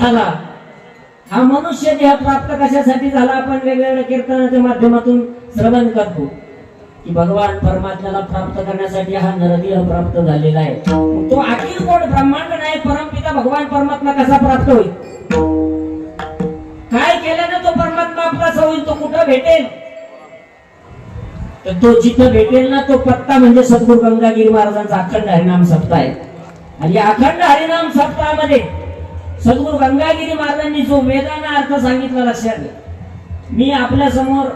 झाला. हा मनुष्य देह प्राप्त कशासाठी झाला? आपण वेगवेगळ्या कीर्तनाच्या माध्यमातून श्रवण करतो. की भगवान परमात्म्याला प्राप्त करण्यासाठी हा नरदेह प्राप्त झालेला आहे. तो अखिल कोण? ब्रह्मांड नाही परमपिता भगवान परमात्मा कसा प्राप्त होईल? काय केल्यानं तो परमात्मा आपला होईल? तो कुठं भेटेल? तर तो जिथं भेटेल ना तो पत्ता म्हणजे सद्गुरु गंगागिरी महाराजांचा अखंड हरिनाम सप्ताह आहे. आणि अखंड हरिनाम सप्ताहामध्ये सद्गुरू गंगागिरी महाराजांनी जो वेदाना अर्थ सांगितला लक्षात घ्या. मी आपल्यासमोर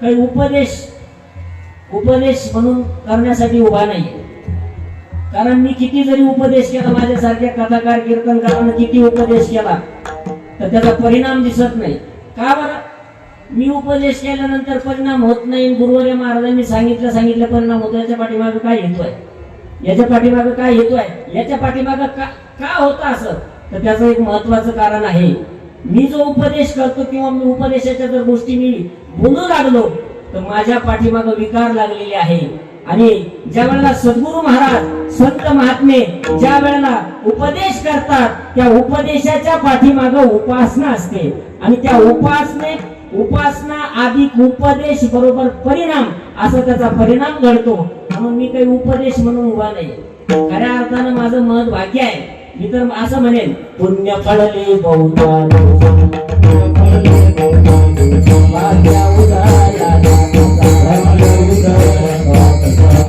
काही उपदेश उपदेश म्हणून करण्यासाठी उभा नाही. कारण मी किती जरी उपदेश केला माझ्यासारख्या कथाकार कीर्तनकारानं किती उपदेश केला तर त्याचा परिणाम दिसत नाही. का बरं? मी उपदेश केल्यानंतर परिणाम होत नाही गुरुवर्य महाराजांनी सांगितलं सांगितलं परिणाम होतो. याच्या पाठीमागं काय हेतू आहे? याच्या पाठीमागं काय हेतू आहे? याच्या पाठीमागं का का होतं असं? तर त्याचं एक महत्वाचं कारण आहे. मी जो उपदेश करतो किंवा मी उपदेशाच्या जर गोष्टी मी बोलू लागलो तर माझ्या पाठीमागं विकार लागलेले आहे. आणि ज्या वेळेला सद्गुरु महाराज संत महात्मे ज्या वेळेला उपदेश करतात त्या उपदेशाच्या पाठीमागं उपासना असते. आणि त्या उपासने उपासना अधिक उपदेश बरोबर परिणाम असा त्याचा परिणाम घडतो. म्हणून मी काही उपदेश म्हणून उभा नाही. खऱ्या अर्थानं माझं मत भाग्य आहे. मी तर असं म्हणेन पुण्य पडले बहुधा